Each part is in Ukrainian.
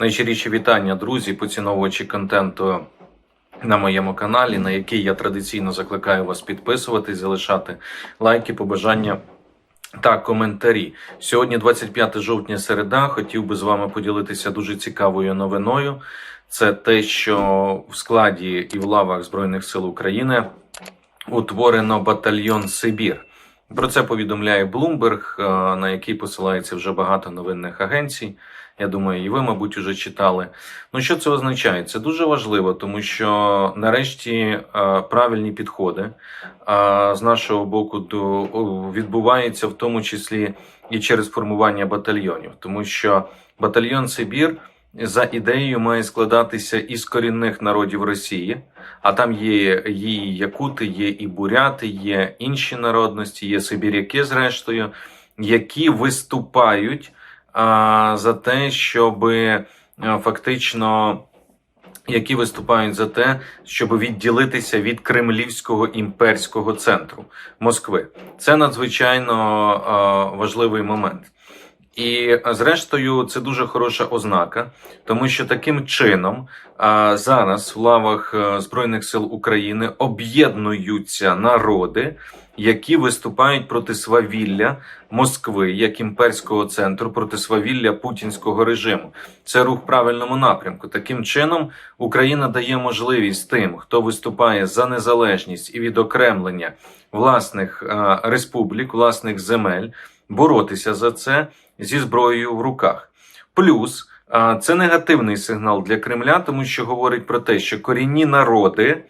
Найщиріші вітання, друзі, поціновувачі контенту на моєму каналі, на який я традиційно закликаю вас підписуватись, залишати лайки, побажання. та коментарі. Сьогодні, 25 жовтня, середа, хотів би з вами поділитися дуже цікавою новиною. Це те, що в складі і в лавах Збройних сил України утворено батальйон Сибір. Про це повідомляє е, на який посилається вже багато новинних агенцій. Я думаю, і ви, мабуть, уже читали. Ну, що це означає? Це дуже важливо, тому що нарешті е, правильні підходи е, з нашого боку відбуваються в тому числі і через формування батальйонів, тому що батальйон Сибір за ідеєю має складатися із корінних народів Росії, а там є і якути, є і буряти, є інші народності, є сибіряки, зрештою, які виступають за те, щоб фактично. Які виступають за те, щоб відділитися від кремлівського імперського центру Москви, це надзвичайно важливий момент. І зрештою, це дуже хороша ознака, тому що таким чином зараз в лавах е, Збройних сил України об'єднуються народи, які виступають проти свавілля Москви як імперського центру, проти свавілля путінського режиму. Це рух в правильному напрямку. Таким чином Україна дає можливість тим, хто виступає за незалежність і відокремлення власних а, республік, власних земель, боротися за це зі зброєю в руках. Плюс це негативний сигнал для Кремля, тому що говорить про те, що корінні народи.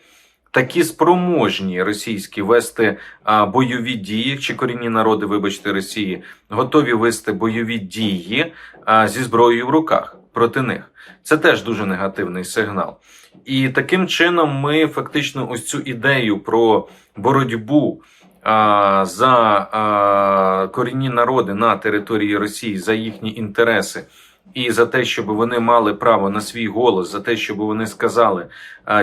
Такі спроможні російські вести а, бойові дії, чи корінні народи, вибачте, Росії, готові вести бойові дії а, зі зброєю в руках проти них. Це теж дуже негативний сигнал. І таким чином ми фактично ось цю ідею про боротьбу за корінні народи на території Росії за їхні інтереси. І за те, щоб вони мали право на свій голос, за те, щоб вони сказали,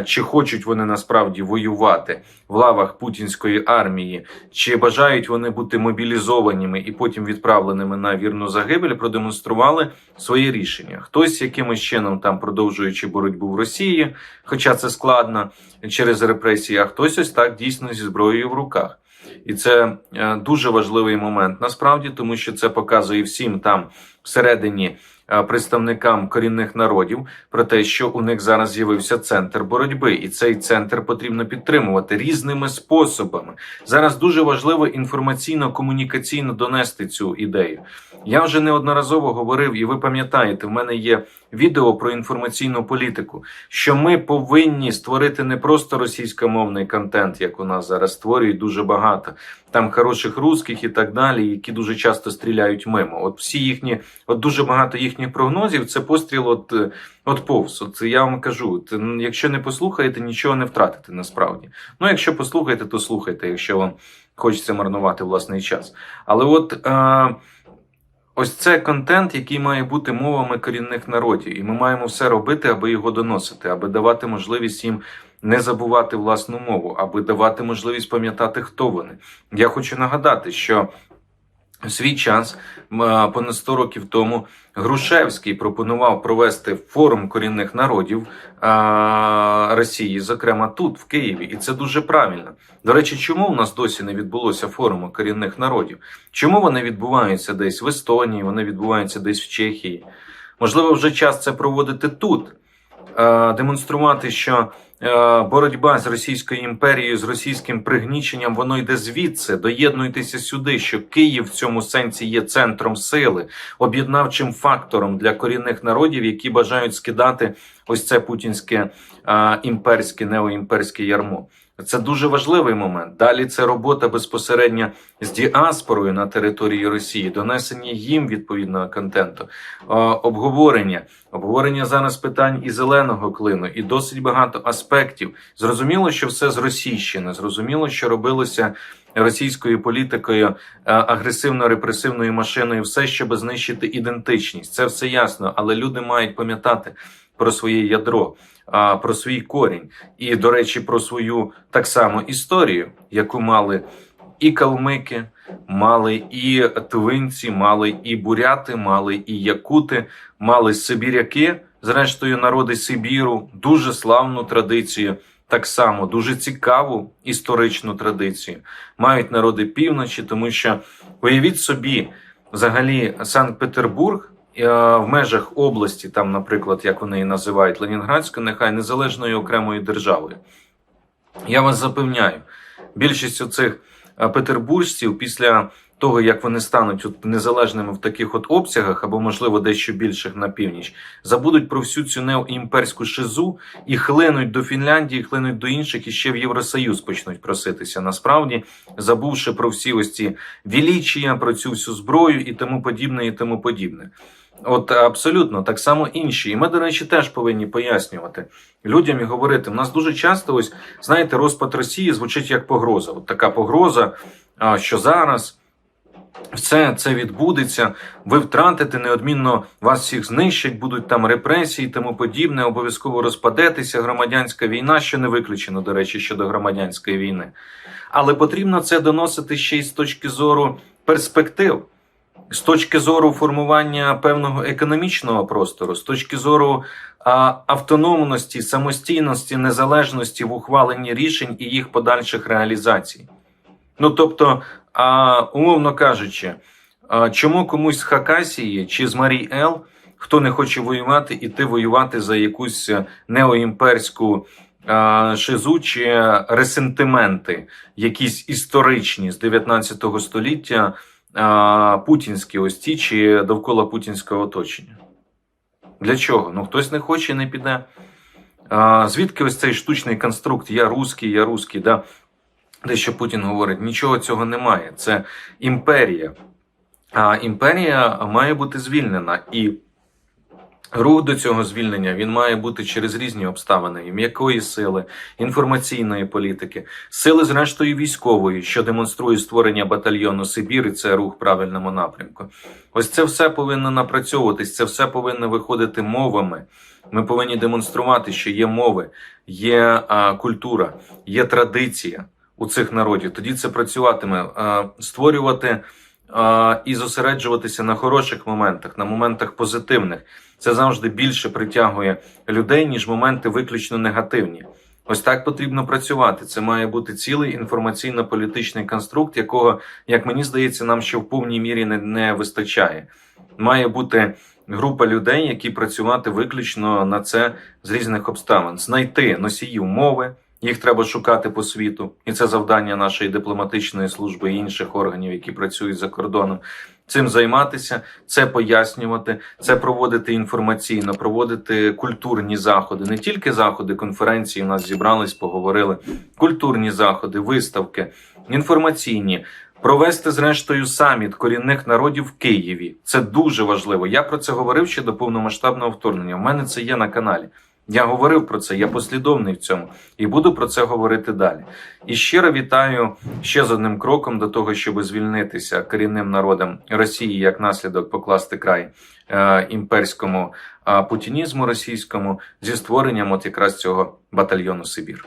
чи хочуть вони насправді воювати в лавах путінської армії, чи бажають вони бути мобілізованими і потім відправленими на вірну загибель, продемонстрували своє рішення. Хтось якимось чином там продовжуючи боротьбу в Росії, хоча це складно через репресії, а хтось ось так дійсно зі зброєю в руках. І це е, дуже важливий момент насправді, тому що це показує всім там всередині представникам корінних народів про те, що у них зараз з'явився центр боротьби, і цей центр потрібно підтримувати різними способами. Зараз дуже важливо інформаційно-комунікаційно донести цю ідею. Я вже неодноразово говорив, і ви пам'ятаєте, в мене є відео про інформаційну політику, що ми повинні створити не просто російськомовний контент, як у нас зараз створюють дуже багато там хороших русських і так далі, які дуже часто стріляють мимо. От всі їхні, от дуже багато їхніх прогнозів, це постріл от, от повз. От я вам кажу, якщо не послухаєте, нічого не втратите насправді. Ну, якщо послухаєте, то слухайте, якщо вам хочеться марнувати власний час. Але от. Е, Ось це контент, який має бути мовами корінних народів, і ми маємо все робити, аби його доносити, аби давати можливість їм не забувати власну мову, аби давати можливість пам'ятати, хто вони. Я хочу нагадати, що в свій час понад 100 років тому Грушевський пропонував провести форум корінних народів Росії, зокрема тут, в Києві, і це дуже правильно. До речі, чому у нас досі не відбулося форуму корінних народів? Чому вони відбуваються десь в Естонії, вони відбуваються десь в Чехії? Можливо, вже час це проводити тут, демонструвати, що. Е, боротьба з Російською імперією, з російським пригніченням, воно йде звідси. Доєднуйтеся сюди, що Київ в цьому сенсі є центром сили, об'єднавчим фактором для корінних народів, які бажають скидати ось це путінське а, імперське неоімперське ярмо. Це дуже важливий момент. Далі це робота безпосередньо з діаспорою на території Росії, донесення їм відповідного контенту, обговорення, обговорення зараз питань і зеленого клину, і досить багато аспектів. Зрозуміло, що все з Російщини. Зрозуміло, що робилося російською політикою агресивно-репресивною машиною, все, щоб знищити ідентичність. Це все ясно, але люди мають пам'ятати про своє ядро про свій корінь, і, до речі, про свою так само історію, яку мали і калмики, мали і твинці, мали і буряти, мали і якути, мали сибіряки, зрештою, народи Сибіру, дуже славну традицію, так само дуже цікаву історичну традицію. Мають народи півночі, тому що уявіть собі, взагалі, Санкт-Петербург е, в межах області, там, наприклад, як вони її називають, Ленінградська, нехай незалежною окремою державою. Я вас запевняю, більшість оцих е, петербуржців після того, як вони стануть от незалежними в таких от обсягах, або, можливо, дещо більших на північ, забудуть про всю цю неоімперську шизу і хлинуть до Фінляндії, хлинуть до інших і ще в Євросоюз почнуть проситися. Насправді, забувши про всі ось ці вілічія, про цю всю зброю і тому подібне, і тому подібне. От абсолютно так само інші. І ми, до речі, теж повинні пояснювати людям і говорити. У нас дуже часто, ось знаєте, розпад Росії звучить як погроза. От така погроза, що зараз все це відбудеться. Ви втратите неодмінно вас всіх знищать, будуть там репресії, тому подібне. Обов'язково розпадетеся. Громадянська війна, що не виключено, до речі, щодо громадянської війни. Але потрібно це доносити ще й з точки зору перспектив. З точки зору формування певного економічного простору, з точки зору а, автономності, самостійності, незалежності в ухваленні рішень і їх подальших реалізацій. Ну тобто, а, умовно кажучи, чому комусь з Хакасії чи з Марій Ел, хто не хоче воювати, іти воювати за якусь неоімперську шизу чи ресентименти, якісь історичні з 19 століття путінські ось ті чи довкола путінського оточення. Для чого? Ну хтось не хоче, не піде. Звідки ось цей штучний конструкт Я русський, я русський, да? Те, що Путін говорить, нічого цього немає. Це імперія. А імперія має бути звільнена. І рух до цього звільнення він має бути через різні обставини: і м'якої сили, інформаційної політики, сили, зрештою, військової, що демонструє створення батальйону Сибір, і це рух в правильному напрямку. Ось це все повинно напрацьовуватись, це все повинно виходити мовами. Ми повинні демонструвати, що є мови, є а, культура, є традиція у цих народів. Тоді це працюватиме, створювати і зосереджуватися на хороших моментах, на моментах позитивних. Це завжди більше притягує людей, ніж моменти виключно негативні. Ось так потрібно працювати. Це має бути цілий інформаційно-політичний конструкт, якого, як мені здається, нам ще в повній мірі не, не вистачає. Має бути група людей, які працювати виключно на це з різних обставин, знайти носіїв мови. Їх треба шукати по світу, і це завдання нашої дипломатичної служби і інших органів, які працюють за кордоном. Цим займатися, це пояснювати, це проводити інформаційно, проводити культурні заходи, не тільки заходи, конференції. У нас зібрались, поговорили. Культурні заходи, виставки, інформаційні. Провести, зрештою, саміт корінних народів в Києві. Це дуже важливо. Я про це говорив ще до повномасштабного вторгнення. У мене це є на каналі. Я говорив про це, я послідовний в цьому і буду про це говорити далі. І щиро вітаю ще з одним кроком до того, щоб звільнитися корінним народам Росії як наслідок покласти край е, імперському е, путінізму російському зі створенням от якраз цього батальйону Сибір.